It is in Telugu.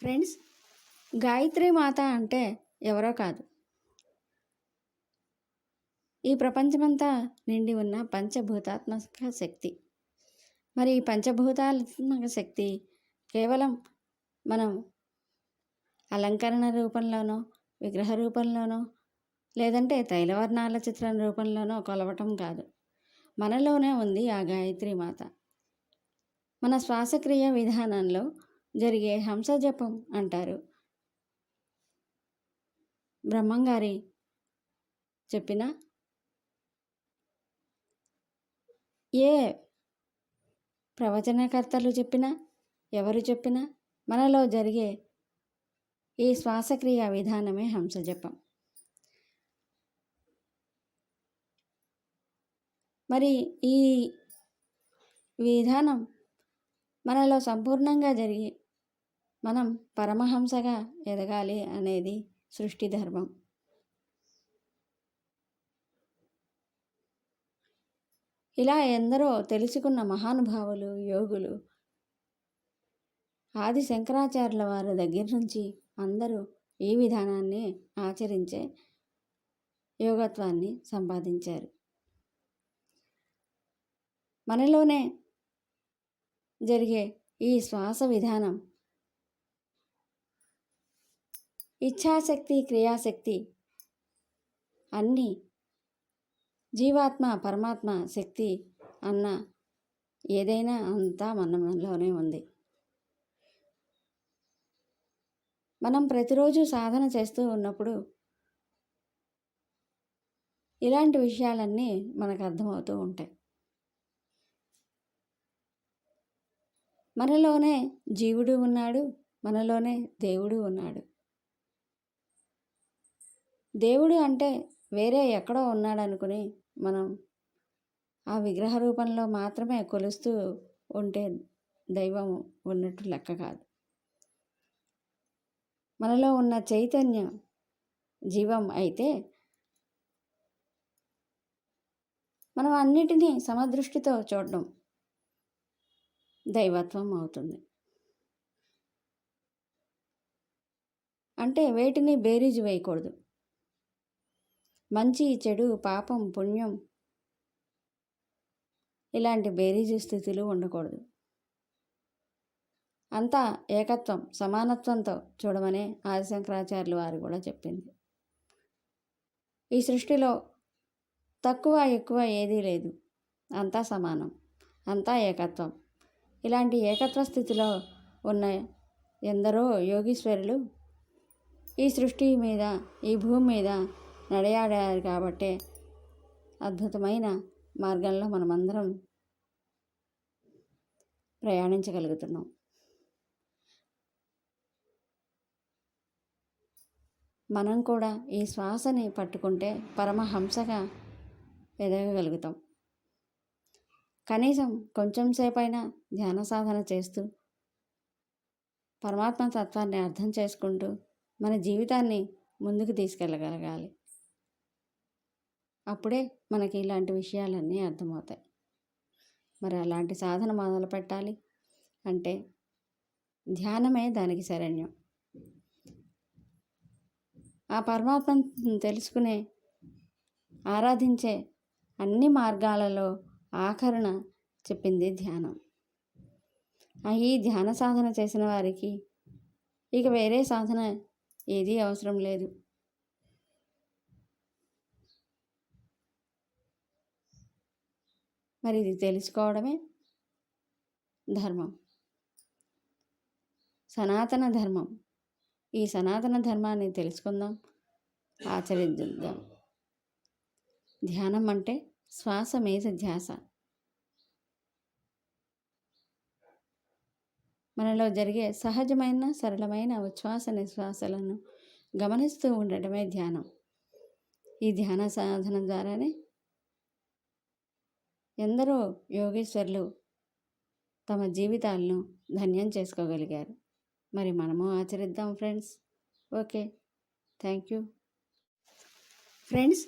ఫ్రెండ్స్ గాయత్రి మాత అంటే ఎవరో కాదు. ఈ ప్రపంచమంతా నిండి ఉన్న పంచభూతాత్మక శక్తి. మరి ఈ పంచభూతాత్మక శక్తి కేవలం మనం అలంకరణ రూపంలోనో విగ్రహ రూపంలోనో లేదంటే తైలవర్ణాల చిత్రం రూపంలోనో కొలవటం కాదు. మనలోనే ఉంది ఆ గాయత్రి మాత. మన శ్వాసక్రియ విధానంలో జరిగే హంస జపం అంటారు. బ్రహ్మంగారి చెప్పిన ఏ ప్రవచనకర్తలు చెప్పినా ఎవరు చెప్పినా మనలో జరిగే ఈ శ్వాసక్రియ విధానమే హంసజపం. మరి ఈ విధానం మనలో సంపూర్ణంగా జరిగి మనం పరమహంసగా ఎదగాలి అనేది సృష్టి ధర్మం. ఇలా ఎందరో తెలుసుకున్న మహానుభావులు యోగులు ఆది శంకరాచార్యుల వారి దగ్గర నుంచి అందరూ ఈ విధానాన్ని ఆచరించే యోగత్వాన్ని సంపాదించారు. మనలోనే జరిగే ఈ శ్వాస విధానం ఇచ్ఛాశక్తి క్రియాశక్తి అన్నీ జీవాత్మ పరమాత్మ శక్తి అన్న ఏదైనా అంతా మన మనలోనే ఉంది. మనం ప్రతిరోజు సాధన చేస్తూ ఉన్నప్పుడు ఇలాంటి విషయాలన్నీ మనకు అర్థమవుతూ ఉంటాయి. మనలోనే జీవుడు ఉన్నాడు మనలోనే దేవుడు ఉన్నాడు. దేవుడు అంటే వేరే ఎక్కడో ఉన్నాడనుకుని మనం ఆ విగ్రహ రూపంలో మాత్రమే కొలుస్తూ ఉంటే దైవం ఉన్నట్టు లెక్క కాదు. మనలో ఉన్న చైతన్యం జీవం అయితే మనం అన్నిటినీ సమదృష్టితో చూడడం దైవత్వం అవుతుంది. అంటే వేటిని బేరీజు వేయకూడదు. మంచి చెడు పాపం పుణ్యం ఇలాంటి బేరీజు స్థితులు ఉండకూడదు. అంతా ఏకత్వం సమానత్వంతో చూడమనే ఆదిశంకరాచార్యులు వారు కూడా చెప్పింది. ఈ సృష్టిలో తక్కువ ఎక్కువ ఏదీ లేదు. అంతా సమానం అంతా ఏకత్వం. ఇలాంటి ఏకత్వ స్థితిలో ఉన్న ఎందరో యోగీశ్వరులు ఈ సృష్టి మీద ఈ భూమి మీద నడయాడారు కాబట్టే అద్భుతమైన మార్గంలో మనమందరం ప్రయాణించగలుగుతున్నాం. మనం కూడా ఈ శ్వాసని పట్టుకుంటే పరమహంసగా ఎదగగలుగుతాం. కనీసం కొంచెం సేపైనా ధ్యాన సాధన చేస్తూ పరమాత్మ తత్వాన్ని అర్థం చేసుకుంటూ మన జీవితాన్ని ముందుకు తీసుకెళ్ళగలగాలి. అప్పుడే మనకి ఇలాంటి విషయాలన్నీ అర్థమవుతాయి. మరి అలాంటి సాధన మొదలు పెట్టాలి అంటే ధ్యానమే దానికి శరణ్యం. ఆ పరమాత్మను తెలుసుకునే ఆరాధించే అన్ని మార్గాలలో ఆఖరణ చెప్పింది ధ్యానం. ఈ ధ్యాన సాధన చేసిన వారికి ఇక వేరే సాధన ఏదీ అవసరం లేదు. మరి ఇది తెలుసుకోవడమే ధర్మం. సనాతన ధర్మం. ఈ సనాతన ధర్మాన్ని తెలుసుకుందాం. ఆచరిద్దాం. ధ్యానం అంటే శ్వాస మీద ధ్యాస. మనలో జరిగే సహజమైన సరళమైన ఉచ్ఛ్వాస నిశ్వాసలను గమనిస్తూ ఉండటమే ధ్యానం. ఈ ధ్యాన సాధన ద్వారానే ఎందరో యోగేశ్వర్లు తమ జీవితాలను ధన్యం చేసుకోగలిగారు. మరి మనము ఆచరిద్దాం friends. Okay. Thank you friends